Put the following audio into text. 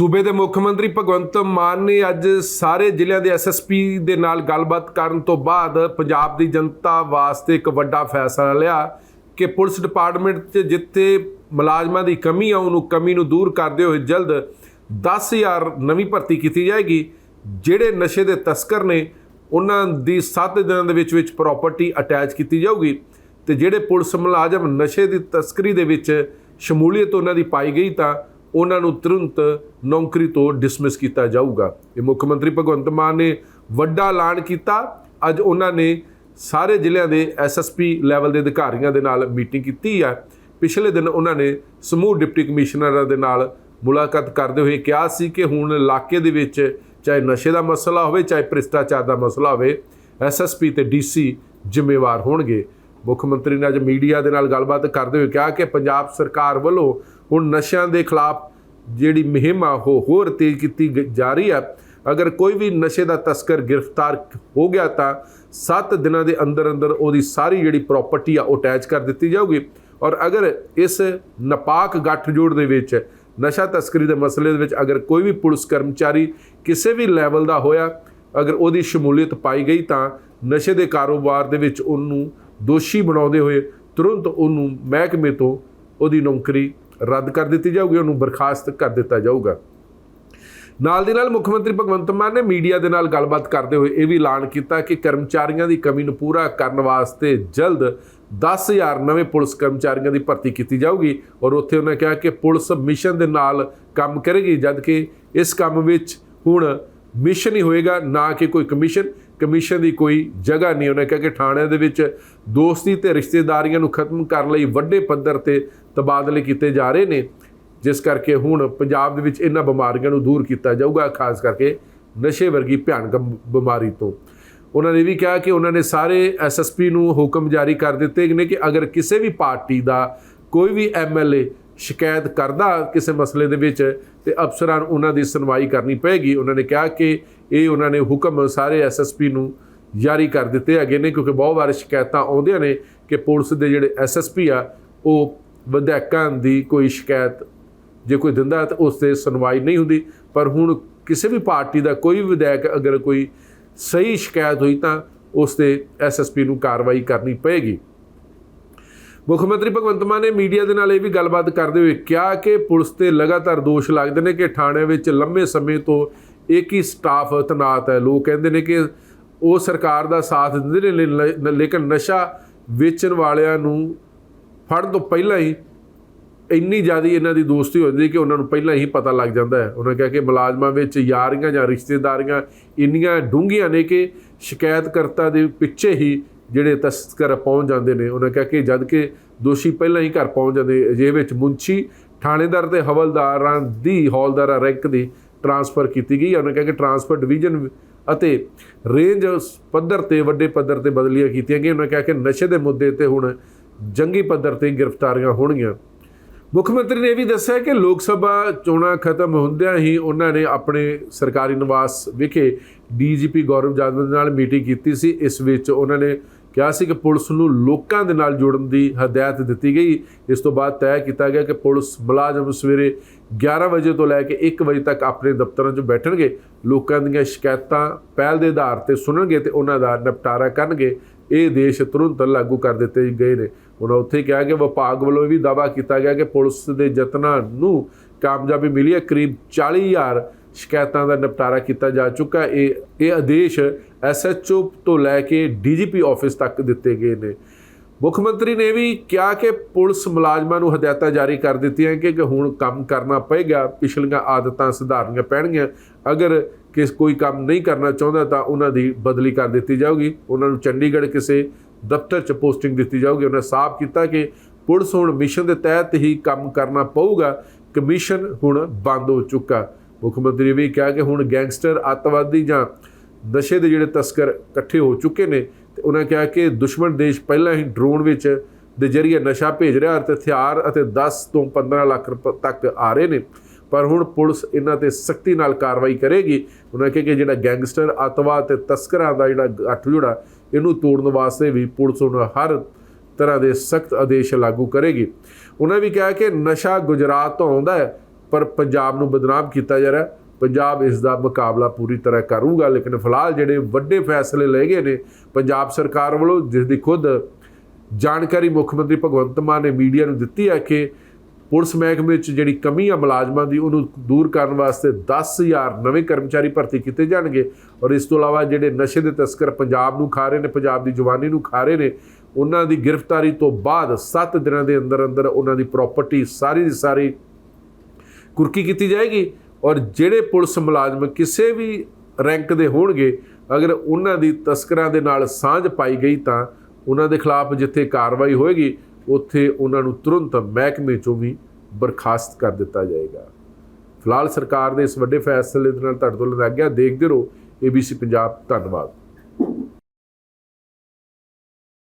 ਸੂਬੇ ਦੇ ਮੁੱਖ ਮੰਤਰੀ ਭਗਵੰਤ ਮਾਨ ਨੇ ਅੱਜ ਸਾਰੇ ਜ਼ਿਲ੍ਹਿਆਂ ਦੇ ਐਸਐਸਪੀ ਦੇ ਨਾਲ ਗੱਲਬਾਤ ਕਰਨ ਤੋਂ ਬਾਅਦ ਪੰਜਾਬ ਦੀ ਜਨਤਾ ਵਾਸਤੇ ਇੱਕ ਵੱਡਾ ਫੈਸਲਾ ਲਿਆ ਕਿ ਪੁਲਿਸ ਡਿਪਾਰਟਮੈਂਟ 'ਚ ਜਿੱਥੇ ਮੁਲਾਜ਼ਮਾਂ ਦੀ ਕਮੀ ਆ, ਉਹਨੂੰ ਕਮੀ ਨੂੰ ਦੂਰ ਕਰਦੇ ਹੋਏ ਜਲਦ 10000 ਨਵੀਂ ਭਰਤੀ ਕੀਤੀ ਜਾਏਗੀ। ਜਿਹੜੇ ਨਸ਼ੇ ਦੇ ਤਸਕਰ ਨੇ, ਉਹਨਾਂ ਦੀ 7 ਦਿਨਾਂ ਦੇ ਵਿੱਚ ਵਿੱਚ ਪ੍ਰਾਪਰਟੀ ਅਟੈਚ ਕੀਤੀ ਜਾਊਗੀ ਤੇ ਜਿਹੜੇ ਪੁਲਿਸ ਮੁਲਾਜ਼ਮ ਨਸ਼ੇ ਦੀ ਤਸਕਰੀ ਦੇ ਵਿੱਚ ਸ਼ਮੂਲੀਅਤ ਉਹਨਾਂ ਦੀ ਪਾਈ ਗਈ ਤਾਂ ਉਹਨਾਂ ਨੂੰ ਤੁਰੰਤ ਨੌਕਰੀ ਤੋਂ ਡਿਸਮਿਸ ਕੀਤਾ ਜਾਊਗਾ। ਇਹ ਮੁੱਖ ਮੰਤਰੀ ਭਗਵੰਤ ਮਾਨ ਨੇ ਵੱਡਾ ਐਲਾਨ ਕੀਤਾ। ਅੱਜ ਉਹਨਾਂ ਨੇ ਸਾਰੇ ਜ਼ਿਲ੍ਹਿਆਂ ਦੇ ਐਸਐਸਪੀ ਲੈਵਲ ਦੇ ਅਧਿਕਾਰੀਆਂ ਦੇ ਨਾਲ ਮੀਟਿੰਗ ਕੀਤੀ ਹੈ ਪਿਛਲੇ ਦਿਨ ਉਹਨਾਂ ਨੇ ਸਮੂਹ ਡਿਪਟੀ ਕਮਿਸ਼ਨਰਾਂ ਦੇ ਨਾਲ ਮੁਲਾਕਾਤ ਕਰਦੇ ਹੋਏ ਕਿਹਾ ਸੀ ਕਿ ਹੁਣ ਇਲਾਕੇ ਦੇ ਵਿੱਚ ਚਾਹੇ ਨਸ਼ੇ ਦਾ ਮਸਲਾ ਹੋਵੇ, ਚਾਹੇ ਭ੍ਰਿਸ਼ਟਾਚਾਰ ਦਾ ਮਸਲਾ ਹੋਵੇ ਐਸਐਸਪੀ ਤੇ ਡੀਸੀ ਜ਼ਿੰਮੇਵਾਰ ਹੋਣਗੇ। ਮੁੱਖ ਮੰਤਰੀ ਨੇ ਅੱਜ ਮੀਡੀਆ ਦੇ ਨਾਲ ਗੱਲਬਾਤ ਕਰਦੇ ਹੋਏ ਕਿਹਾ ਕਿ ਪੰਜਾਬ ਸਰਕਾਰ ਵੱਲੋਂ ਹੁਣ ਨਸ਼ਿਆਂ ਦੇ ਖਿਲਾਫ ਜਿਹੜੀ ਮੁਹਿੰਮ ਆ, ਉਹ ਹੋਰ ਤੇਜ਼ ਕੀਤੀ ਗ- ਜਾ ਰਹੀ ਆ ਅਗਰ ਕੋਈ ਵੀ ਨਸ਼ੇ ਦਾ ਤਸਕਰ ਗ੍ਰਿਫਤਾਰ ਹੋ ਗਿਆ ਤਾਂ 7 ਦਿਨਾਂ ਦੇ ਅੰਦਰ ਅੰਦਰ ਉਹਦੀ ਸਾਰੀ ਜਿਹੜੀ ਪ੍ਰਾਪਰਟੀ ਆ, ਉਹ ਅਟੈਚ ਕਰ ਦਿੱਤੀ ਜਾਊਗੀ। ਔਰ ਅਗਰ ਇਸ ਨਪਾਕ ਗੱਠਜੋੜ ਦੇ ਵਿੱਚ ਨਸ਼ਾ ਤਸਕਰੀ ਦੇ ਮਸਲੇ ਦੇ ਵਿੱਚ ਅਗਰ ਕੋਈ ਵੀ ਪੁਲਿਸ ਕਰਮਚਾਰੀ ਕਿਸੇ ਵੀ ਲੈਵਲ ਦਾ ਹੋਇਆ, ਅਗਰ ਉਹਦੀ ਸ਼ਮੂਲੀਅਤ ਪਾਈ ਗਈ ਤਾਂ ਨਸ਼ੇ ਦੇ ਕਾਰੋਬਾਰ ਦੇ ਵਿੱਚ ਉਹਨੂੰ ਦੋਸ਼ੀ ਬਣਾਉਂਦੇ ਹੋਏ ਤੁਰੰਤ ਉਹਨੂੰ ਮਹਿਕਮੇ ਤੋਂ ਉਹਦੀ ਨੌਕਰੀ ਰੱਦ ਕਰ ਦਿੱਤੀ ਜਾਊਗੀ, ਉਹਨੂੰ ਬਰਖਾਸਤ ਕਰ ਦਿੱਤਾ ਜਾਊਗਾ। ਨਾਲ ਦੀ ਨਾਲ ਮੁੱਖ ਮੰਤਰੀ ਭਗਵੰਤ ਮਾਨ ਨੇ ਮੀਡੀਆ ਦੇ ਨਾਲ ਗੱਲਬਾਤ ਕਰਦੇ ਹੋਏ ਇਹ ਵੀ ਐਲਾਨ ਕੀਤਾ ਕਿ ਕਰਮਚਾਰੀਆਂ ਦੀ ਕਮੀ ਨੂੰ ਪੂਰਾ ਕਰਨ ਵਾਸਤੇ ਜਲਦ 10000 ਨਵੇਂ ਪੁਲਿਸ ਕਰਮਚਾਰੀਆਂ ਦੀ ਭਰਤੀ ਕੀਤੀ ਜਾਊਗੀ ਔਰ ਉੱਥੇ ਉਹਨਾਂ ਕਿਹਾ ਕਿ ਪੁਲਿਸ ਮਿਸ਼ਨ ਦੇ ਨਾਲ ਕੰਮ ਕਰੇਗੀ ਜਦ ਕਿ ਇਸ ਕੰਮ ਵਿੱਚ ਹੁਣ ਮਿਸ਼ਨ ਹੀ ਹੋਏਗਾ, ਨਾ ਕਿ ਕੋਈ ਕਮਿਸ਼ਨ। ਕਮਿਸ਼ਨ ਦੀ ਕੋਈ ਜਗ੍ਹਾ ਨਹੀਂ। ਉਹਨੇ ਕਿਹਾ ਕਿ ਥਾਣਿਆਂ ਦੇ ਵਿੱਚ ਦੋਸਤੀ ਤੇ ਰਿਸ਼ਤੇਦਾਰੀਆਂ ਨੂੰ ਖਤਮ ਕਰਨ ਲਈ ਵੱਡੇ ਪੱਧਰ ਤੇ ਤਬਾਦਲੇ ਕੀਤੇ ਜਾ ਰਹੇ ਨੇ, ਜਿਸ ਕਰਕੇ ਹੁਣ ਪੰਜਾਬ ਦੇ ਵਿੱਚ ਇਹਨਾਂ ਬਿਮਾਰੀਆਂ ਨੂੰ ਦੂਰ ਕੀਤਾ ਜਾਊਗਾ, ਖਾਸ ਕਰਕੇ ਨਸ਼ੇ ਵਰਗੀ ਭਿਆਨਕ ਬਿਮਾਰੀ ਤੋਂ। ਉਹਨਾਂ ਨੇ ਵੀ ਕਿਹਾ ਕਿ ਉਹਨਾਂ ਨੇ ਸਾਰੇ ਐਸਐਸਪੀ ਨੂੰ ਹੁਕਮ ਜਾਰੀ ਕਰ ਦਿੱਤੇ ਨੇ ਕਿ ਅਗਰ ਕਿਸੇ ਵੀ ਪਾਰਟੀ ਦਾ ਕੋਈ ਵੀ ਐਮਐਲਏ ਸ਼ਿਕਾਇਤ ਕਰਦਾ ਕਿਸੇ ਮਸਲੇ ਦੇ ਵਿੱਚ ਤੇ ਅਫਸਰਾਂ ਨੂੰ ਉਹਨਾਂ ਦੀ ਸੁਣਵਾਈ ਕਰਨੀ ਪਏਗੀ। ਉਹਨਾਂ ਨੇ ਕਿਹਾ ਕਿ ਇਹ ਉਹਨਾਂ ਨੇ ਹੁਕਮ ਸਾਰੇ ਐਸਐਸਪੀ ਨੂੰ ਜਾਰੀ ਕਰ ਦਿੱਤੇ ਹੈਗੇ ਨੇ, ਕਿਉਂਕਿ ਬਹੁਤ ਵਾਰ ਸ਼ਿਕਾਇਤਾਂ ਆਉਂਦੀਆਂ ਨੇ ਕਿ ਪੁਲਿਸ ਦੇ ਜਿਹੜੇ ਐਸਐਸਪੀ ਆ, ਉਹ ਵਿਧਾਇਕਾਂ ਦੀ ਕੋਈ ਸ਼ਿਕਾਇਤ ਜੇ ਕੋਈ ਦਿੰਦਾ ਤਾਂ ਉਸ ਤੇ ਸੁਣਵਾਈ ਨਹੀਂ ਹੁੰਦੀ। ਪਰ ਹੁਣ ਕਿਸੇ ਵੀ ਪਾਰਟੀ ਦਾ ਕੋਈ ਵੀ ਵਿਧਾਇਕ ਅਗਰ ਕੋਈ ਸਹੀ ਸ਼ਿਕਾਇਤ ਹੋਈ ਤਾਂ ਉਸ ਤੇ ਐਸਐਸਪੀ ਨੂੰ ਕਾਰਵਾਈ ਕਰਨੀ ਪਏਗੀ। ਮੁੱਖ ਮੰਤਰੀ ਭਗਵੰਤ ਮਾਨ ਨੇ ਮੀਡੀਆ ਦੇ ਨਾਲ ਇਹ ਵੀ ਗੱਲਬਾਤ ਕਰਦੇ ਹੋਏ ਕਿਹਾ ਕਿ ਪੁਲਿਸ ਤੇ ਲਗਾਤਾਰ ਦੋਸ਼ ਲੱਗਦੇ ਨੇ ਕਿ ਥਾਣੇ ਵਿੱਚ ਲੰਮੇ ਸਮੇਂ ਤੋਂ ਇੱਕ ਹੀ ਸਟਾਫ ਤਨਾਤ ਹੈ। ਲੋਕ ਕਹਿੰਦੇ ਨੇ ਕਿ ਉਹ ਸਰਕਾਰ ਦਾ ਸਾਥ ਦਿੰਦੇ ਨੇ ਲੇਕਿਨ ਨਸ਼ਾ ਵੇਚਣ ਵਾਲਿਆਂ ਨੂੰ ਫੜਨ ਤੋਂ ਪਹਿਲਾਂ ਹੀ ਇੰਨੀ ਜ਼ਿਆਦਾ ਇਹਨਾਂ ਦੀ ਦੋਸਤੀ ਹੋ ਜਾਂਦੀ ਕਿ ਉਹਨਾਂ ਨੂੰ ਪਹਿਲਾਂ ਹੀ ਪਤਾ ਲੱਗ ਜਾਂਦਾ ਹੈ। ਉਹਨਾਂ ਕਿਹਾ ਕਿ ਮੁਲਾਜ਼ਮਾਂ ਵਿੱਚ ਯਾਰੀਆਂ ਜਾਂ ਰਿਸ਼ਤੇਦਾਰੀਆਂ ਇੰਨੀਆਂ ਡੂੰਘੀਆਂ ਨੇ ਕਿ ਸ਼ਿਕਾਇਤਕਰਤਾ ਦੇ ਪਿੱਛੇ ਹੀ ਜਿਹੜੇ ਤਸਕਰ ਪਹੁੰਚ ਜਾਂਦੇ ਨੇ, ਉਹਨਾਂ ਕਿਹਾ ਕਿ ਜਦ ਕਿ ਦੋਸ਼ੀ ਪਹਿਲਾਂ ਹੀ ਘਰ ਪਹੁੰਚ ਜਾਂਦੇ ਜੇ ਵਿੱਚ ਮੁੰਸ਼ੀ ਥਾਣੇਦਾਰ ਤੇ ਹਵਲਦਾਰਾਂ ਦੀ ਹੌਲਦਾਰਾਂ ਰੈਂਕ ਦੀ ਟਰਾਂਸਫਰ ਕੀਤੀ ਗਈ। ਉਹਨਾਂ ਕਿਹਾ ਕਿ ਟਰਾਂਸਫਰ ਡਿਵੀਜ਼ਨ ਅਤੇ ਰੇਂਜ ਪੱਧਰ ਤੇ ਵੱਡੇ ਪੱਧਰ ਤੇ ਬਦਲੀਆਂ ਕੀਤੀਆਂ ਗਈਆਂ। ਉਹਨਾਂ ਕਿਹਾ ਕਿ ਨਸ਼ੇ ਦੇ ਮੁੱਦੇ ਤੇ ਹੁਣ ਜੰਗੀ ਪੱਧਰ ਤੇ ਗ੍ਰਿਫਤਾਰੀਆਂ ਹੋਣਗੀਆਂ। ਮੁੱਖ ਮੰਤਰੀ ਨੇ ਇਹ ਵੀ ਦੱਸਿਆ ਕਿ ਲੋਕ ਸਭਾ ਚੋਣਾਂ ਖਤਮ ਹੁੰਦਿਆਂ ਹੀ ਉਹਨਾਂ ਨੇ ਆਪਣੇ ਸਰਕਾਰੀ ਨਿਵਾਸ ਵਿਖੇ ਡੀਜੀਪੀ ਗੌਰਵ ਜਾਦਵ ਨਾਲ ਮੀਟਿੰਗ ਕੀਤੀ ਸੀ। ਇਸ ਵਿੱਚ ਉਹਨਾਂ ਨੇ ਕਿਹਾ ਸੀ ਕਿ ਪੁਲਿਸ ਨੂੰ ਲੋਕਾਂ ਦੇ ਨਾਲ ਜੁੜਨ ਦੀ ਹਦਾਇਤ ਦਿੱਤੀ ਗਈ। ਇਸ ਤੋਂ ਬਾਅਦ ਤੈਅ ਕੀਤਾ ਗਿਆ ਕਿ ਪੁਲਿਸ ਮੁਲਾਜ਼ਮ ਸਵੇਰੇ 11 ਵਜੇ ਤੋਂ ਲੈ ਕੇ 1 ਵਜੇ ਤੱਕ ਆਪਣੇ ਦਫ਼ਤਰਾਂ 'ਚ ਬੈਠਣਗੇ। ਲੋਕਾਂ ਦੀਆਂ ਸ਼ਿਕਾਇਤਾਂ ਪਹਿਲ ਦੇ ਆਧਾਰ ਤੇ ਸੁਣਨਗੇ ਤੇ ਉਹਨਾਂ ਦਾ ਨਿਪਟਾਰਾ ਕਰਨਗੇ। ਇਹ ਦੇਸ਼ ਤੁਰੰਤ ਲਾਗੂ ਕਰ ਦਿੱਤੇ ਗਏ ਨੇ। ਉਹਨਾਂ ਉੱਥੇ ਕਿਹਾ ਕਿ ਵਿਭਾਗ ਵੱਲੋਂ ਵੀ ਦਾਅਵਾ ਕੀਤਾ ਗਿਆ ਕਿ ਪੁਲਿਸ ਦੇ ਯਤਨਾਂ ਨੂੰ ਕਾਮਯਾਬੀ ਮਿਲੀ ਹੈ। ਕਰੀਬ 40000 ਸ਼ਿਕਾਇਤਾਂ ਦਾ ਨਿਪਟਾਰਾ ਕੀਤਾ ਜਾ ਚੁੱਕਾ ਇਹ ਇਹ ਆਦੇਸ਼ ਐਸਐਚਓ ਤੋਂ ਲੈ ਕੇ ਡੀਜੀਪੀ ਆਫਿਸ ਤੱਕ ਦਿੱਤੇ ਗਏ ਨੇ। ਮੁੱਖ ਮੰਤਰੀ ਨੇ ਵੀ ਕਿਹਾ ਕਿ ਪੁਲਿਸ ਮੁਲਾਜ਼ਮਾਂ ਨੂੰ ਹਦਾਇਤਾਂ ਜਾਰੀ ਕਰ ਦਿੱਤੀਆਂ ਕਿ ਕਿ ਹੁਣ ਕੰਮ ਕਰਨਾ ਪਏਗਾ, ਪਿਛਲੀਆਂ ਆਦਤਾਂ ਸੁਧਾਰਨੀਆਂ ਪੈਣਗੀਆਂ। ਅਗਰ ਕਿਸ, ਕੋਈ ਕੰਮ ਨਹੀਂ ਕਰਨਾ ਚਾਹੁੰਦਾ ਤਾਂ ਉਹਨਾਂ ਦੀ ਬਦਲੀ ਕਰ ਦਿੱਤੀ ਜਾਊਗੀ। ਉਹਨਾਂ ਨੂੰ ਚੰਡੀਗੜ੍ਹ ਕਿਸੇ ਦਫ਼ਤਰ 'ਚ ਪੋਸਟਿੰਗ ਦਿੱਤੀ ਜਾਊਗੀ। ਉਹਨਾਂ ਸਾਫ਼ ਕੀਤਾ ਕਿ ਪੁਲਿਸ ਹੁਣ ਮਿਸ਼ਨ ਦੇ ਤਹਿਤ ਹੀ ਕੰਮ ਕਰਨਾ ਪਊਗਾ। ਕਮਿਸ਼ਨ ਹੁਣ ਬੰਦ ਹੋ ਚੁੱਕਾ। ਮੁੱਖ ਮੰਤਰੀ ਵੀ ਕਿਹਾ ਕਿ ਹੁਣ ਗੈਂਗਸਟਰ ਅੱਤਵਾਦੀ ਜਾਂ ਨਸ਼ੇ ਦੇ ਜਿਹੜੇ ਤਸਕਰ ਇਕੱਠੇ ਹੋ ਚੁੱਕੇ ਨੇ ਤੇ ਉਹਨਾਂ ਕਿਹਾ ਕਿ ਦੁਸ਼ਮਣ ਦੇਸ਼ ਪਹਿਲਾਂ ਹੀ ਡਰੋਨ ਵਿੱਚ ਦੇ ਜ਼ਰੀਏ ਨਸ਼ਾ ਭੇਜ ਰਿਹਾ ਅਤੇ ਹਥਿਆਰ ਅਤੇ 10 ਤੋਂ 15 ਲੱਖ ਰੁਪਏ ਤੱਕ ਆ ਰਹੇ ਨੇ। ਪਰ ਹੁਣ ਪੁਲਿਸ ਇਹਨਾਂ ਤੇ ਸਖਤੀ ਨਾਲ ਕਾਰਵਾਈ ਕਰੇਗੀ। ਉਹਨਾਂ ਕਿਹਾ ਕਿ ਜਿਹੜਾ ਗੈਂਗਸਟਰ ਅੱਤਵਾਦ ਤੇ ਤਸਕਰਾਂ ਦਾ ਜਿਹੜਾ ਗੱਠ ਇਹਨੂੰ ਤੋੜਨ ਵਾਸਤੇ ਵੀ ਪੁਲਿਸ ਹੁਣ ਹਰ ਤਰ੍ਹਾਂ ਦੇ ਸਖਤ ਆਦੇਸ਼ ਲਾਗੂ ਕਰੇਗੀ। ਉਹਨਾਂ ਵੀ ਕਿਹਾ ਕਿ ਨਸ਼ਾ ਗੁਜਰਾਤ ਤੋਂ ਆਉਂਦਾ ਹੈ। ਪਰ ਪੰਜਾਬ ਨੂੰ ਬਦਨਾਮ ਕੀਤਾ ਜਾ ਰਿਹਾ। ਪੰਜਾਬ ਇਸ ਦਾ ਮੁਕਾਬਲਾ ਪੂਰੀ ਤਰ੍ਹਾਂ ਕਰੂਗਾ, ਲੇਕਿਨ ਫਿਲਹਾਲ ਜਿਹੜੇ ਵੱਡੇ ਫੈਸਲੇ ਲਏ ਗਏ ਨੇ, ਪੰਜਾਬ ਸਰਕਾਰ ਵੱਲੋਂ, ਜਿਸ ਦੀ ਖੁਦ ਜਾਣਕਾਰੀ ਮੁੱਖ ਮੰਤਰੀ ਭਗਵੰਤ ਮਾਨ ਨੇ ਮੀਡੀਆ ਨੂੰ ਦਿੱਤੀ ਹੈ ਕਿ ਪੁਲਿਸ ਮਹਿਕਮੇ ਵਿੱਚ ਜਿਹੜੀ ਕਮੀ ਆ ਮੁਲਾਜ਼ਮਾਂ ਦੀ, ਉਹਨੂੰ ਦੂਰ ਕਰਨ ਵਾਸਤੇ 10000 ਨਵੇਂ ਕਰਮਚਾਰੀ ਭਰਤੀ ਕੀਤੇ ਜਾਣਗੇ ਔਰ ਇਸ ਤੋਂ ਇਲਾਵਾ ਜਿਹੜੇ ਨਸ਼ੇ ਦੇ ਤਸਕਰ ਪੰਜਾਬ ਨੂੰ ਖਾ ਰਹੇ ਨੇ, ਪੰਜਾਬ ਦੀ ਜਵਾਨੀ ਨੂੰ ਖਾ ਰਹੇ ਨੇ, ਉਹਨਾਂ ਦੀ ਗ੍ਰਿਫਤਾਰੀ ਤੋਂ ਬਾਅਦ 7 ਦਿਨਾਂ ਦੇ ਅੰਦਰ ਅੰਦਰ ਉਹਨਾਂ ਦੀ ਪ੍ਰਾਪਰਟੀ ਸਾਰੀ ਦੀ ਸਾਰੀ ਕੁਰਕੀ ਕੀਤੀ ਜਾਏਗੀ ਔਰ ਜਿਹੜੇ ਪੁਲਿਸ ਮੁਲਾਜ਼ਮ ਕਿਸੇ ਵੀ ਰੈਂਕ ਦੇ ਹੋਣਗੇ, ਅਗਰ ਉਹਨਾਂ ਦੀ ਤਸਕਰਾਂ ਦੇ ਨਾਲ ਸਾਂਝ ਪਾਈ ਗਈ ਤਾਂ ਉਹਨਾਂ ਦੇ ਖਿਲਾਫ ਜਿੱਥੇ ਕਾਰਵਾਈ ਹੋਏਗੀ, ਉੱਥੇ ਉਹਨਾਂ ਨੂੰ ਤੁਰੰਤ ਮਹਿਕਮੇ ਚੋਂ ਵੀ ਬਰਖਾਸਤ ਕਰ ਦਿੱਤਾ ਜਾਏਗਾ। ਫਿਲਹਾਲ ਸਰਕਾਰ ਦੇ ਇਸ ਵੱਡੇ ਫੈਸਲੇ ਦੇ ਨਾਲ ਤੁਹਾਡੇ ਤੋਂ ਲੱਗ ਦੇਖਦੇ ਰਹੋ। ABC ਪੰਜਾਬ, ਧੰਨਵਾਦ।